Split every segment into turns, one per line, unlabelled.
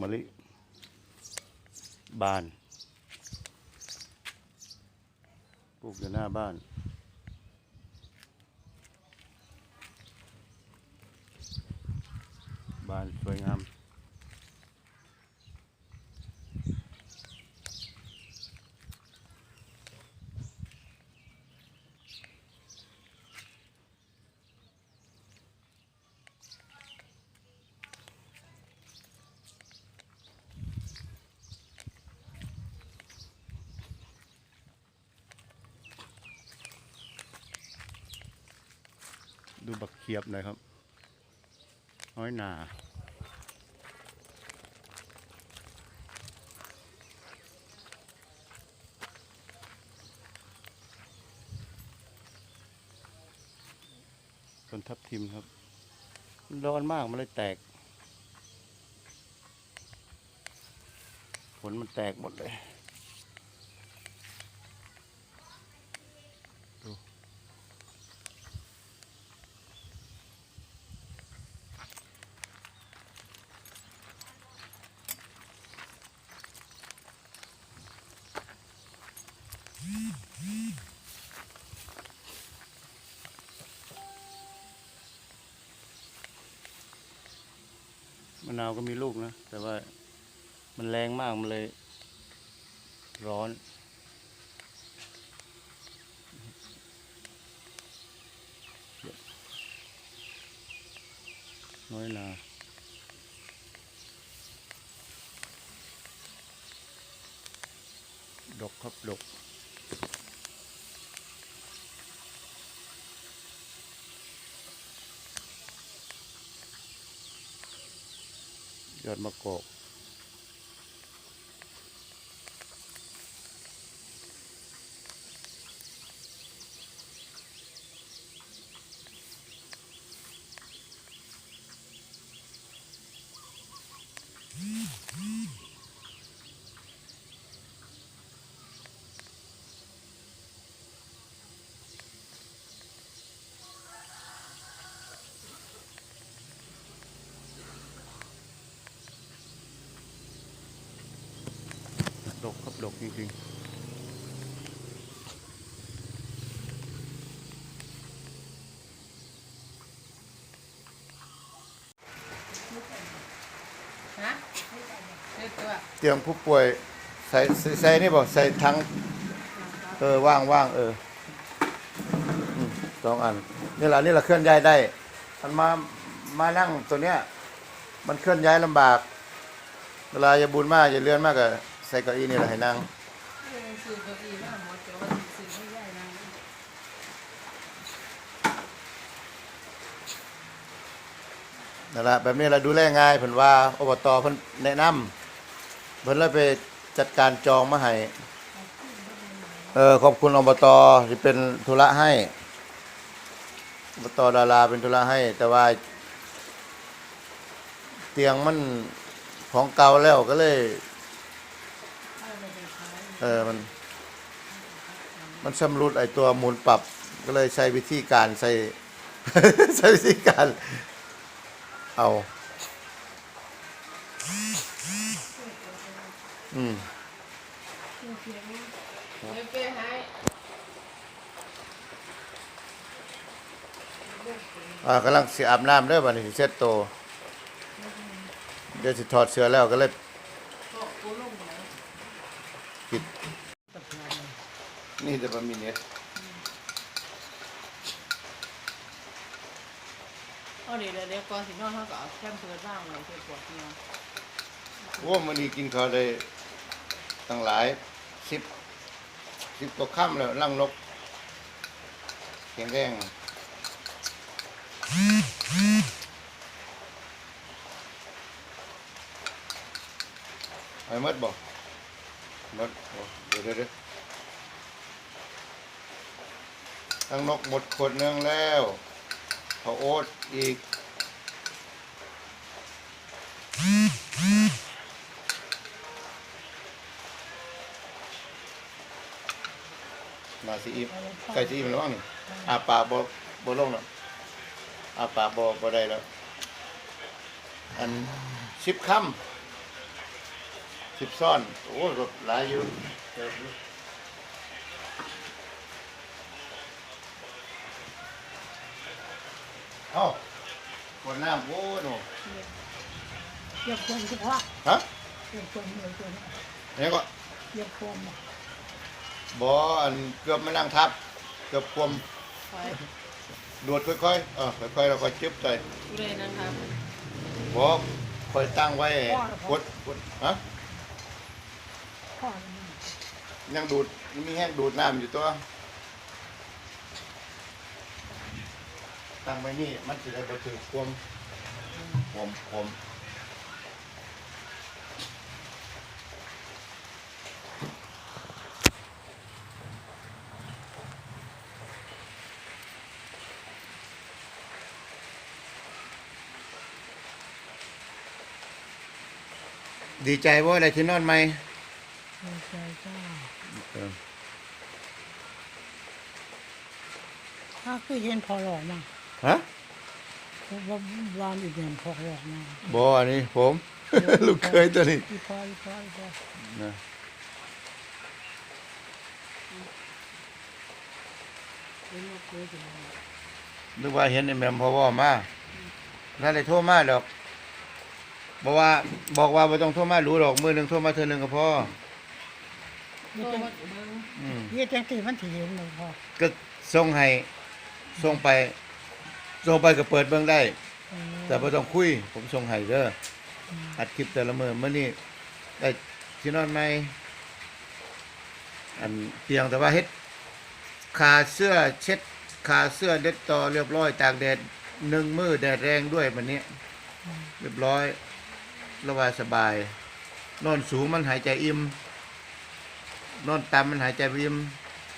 มะลิ บาน ปลูกอยู่หน้าบ้าน บานสวยงาม ดูบักเขียบหน่อยครับน้อยหนาต้นทับทิมครับ ร้อนมากมันเลยแตก ผลมันแตกหมดเลย ดู มะนาวก็มีลูกนะ แต่ว่ามันแรงมากมันเลย ร้อน น้อยนาดกครับดก ยอดมะกอกดกครับดก จริงๆ
ฮะเลือกตัว
เตียงผู้ป่วยใส่ใส่ใส่นี่บอกใส่ทั้งเออว่างว่างเอออืมสองอันนี่แหละนี่แหละเคลื่อนย้ายได้มันมามานั่งตัวเนี้ย มันเคลื่อนย้ายลำบาก เวลาจะบุญมากจะเลื่อนมากก็ใส่เก้าอี้นี่แหละให้นั่ง
เออซื้อเก้าอี้มาหมดแต่ว่าซื้อไม่ได้นะ
นั่นแหละแบบนี้เราดูแลง่ายเพิ่นว่าอบตเพิ่นแนะนำเพิ่นเลยไปจัดการจองมาให้เออขอบคุณอบตที่เป็นธุระให้อบตดาราเป็นธุระให้ แต่ว่า เตียงมันของเก่าแล้วก็เลย
เราไปขาย
เออมัน มันชำรุดไอตัวหมุนปรับ ก็เลยใช้วิธีการใช้ ใช้วิธีการ เอา อืม
อ่า
กำลังเสิอาบน้ำเด้อบัดนี้สิเช็ดโตวเดี๋ยวสิถอดเสื้อแล้วก็เลย
น
ปิดนี่จะบ่มีเน็ต
เอาเดี๋ยวเดี๋ยวก่อนสินอนเขาก็เอาแคมเพิร์ดบ้างเลยเพื่อปวดเนี่ย
โอ้มันนี้กินข้าวได้ตั้งหลายสิบสิบกว่าค่ำแล้วลังนกแข็งแรงไอ้มดบอกมดโอ้เดี๋ยวเดี๋ยวตั้งนกหมดขวดหนึงแล้ว ขาโอ๊ตอีก มาสิอีฟไก่สิอีฟมันระวังนี่อาปากบ่บ่ลงแล้วอาปากบ่บ่ได้แล้ว อันสิบคำสิบซ่อน โอ้รถหลายอยู่ เติบอยู่เอ้าคนน้ำโอ้หนู
เรียกคนเฉพาะ
ฮะ
เรียกคนเรียกคน
เนี่ยก็
เรียกคน
บออันเกือบมานั่งทับ เกือบความ
ไป
โดดค่อยๆเออค่อยๆเราก็จึ๊บใจ
กูเลยนะครับ
บอคอยตั้งไว้กดกดฮะ
พ่อมัน
ยังดูดมีแห้งดูดน้ำอยู่ตัว ตั้งไว้นี่มันจะได้บ่ถือความความความดีใจว่าอะไรที่นอนไหม
ดีใจจ้าถ้าคือเห็นพอหลอมา
ฮะ
เพราะว่าวานอีกอย่างพอหลอกมา
บออันนี้ผม ลูกเคยตัวนี้
อีพออีพออีพอ
นะ
เป็นลูกเคยถึง
นึกว่าเห็นไอ้แหม่มพอว่ามาถ้าได้โทรมาดอก บอกว่าบอกว่าไม่ต้องโทรมารู้ดอกมือหนึ่งโทรมาเธอหนึ่งก็พอ
โตมาเบิ่ง
อืม
เยี่ยจังตีมันถีเห็นเลยพอ
ก็ส่งให้ส่งไป ส่งไปก็เปิดเบิ่งได้ แต่ไม่ต้องคุย ผมส่งให้เด้อออัดคลิปแต่ละมือมื่อนี้ได้ที่นอนไหมอันเพียงแต่ว่าเฮ็ดคาเสื้อเช็ดคาเสื้อเด็ดต่อเรียบร้อยตากแดดหนึ่งมือแดดแรงด้วยวันนี้ เรียบร้อยระบายสบาย นอนสูงมันหายใจอิ่มนอนต่ำมันหายใจบ่อิ่ม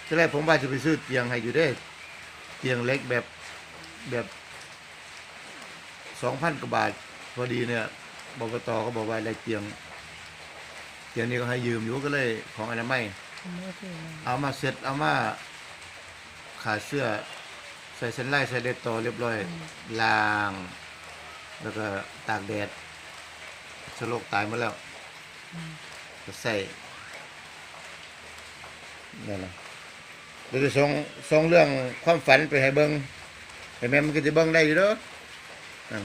ทีแรกผมว่าจะไปซื้อเตียงให้อยู่เด้ เตียงเล็กแบบแบบ สองพันกว่าบาทพอดีเนี่ยบกตก็บอกว่าได้เตียงเตียงนี้ก็ให้ยืมอยู่ก็เลยของอนามัย
ไม่เคย
เอามาเซ็ตเอามาขาเสื้อ ใส่เส้นไล่ใส่เด็ดต่อเรียบร้อยล้าง แล้วก็ตากแดดสโลกตายหมาแล้วก็ใส่นั่นแหละเดี๋ยวจะส่งส่งเรื่องความฝันไปให้เบิงให้แม่มันก็จะเบิงได้อยู่เด้อ นั่น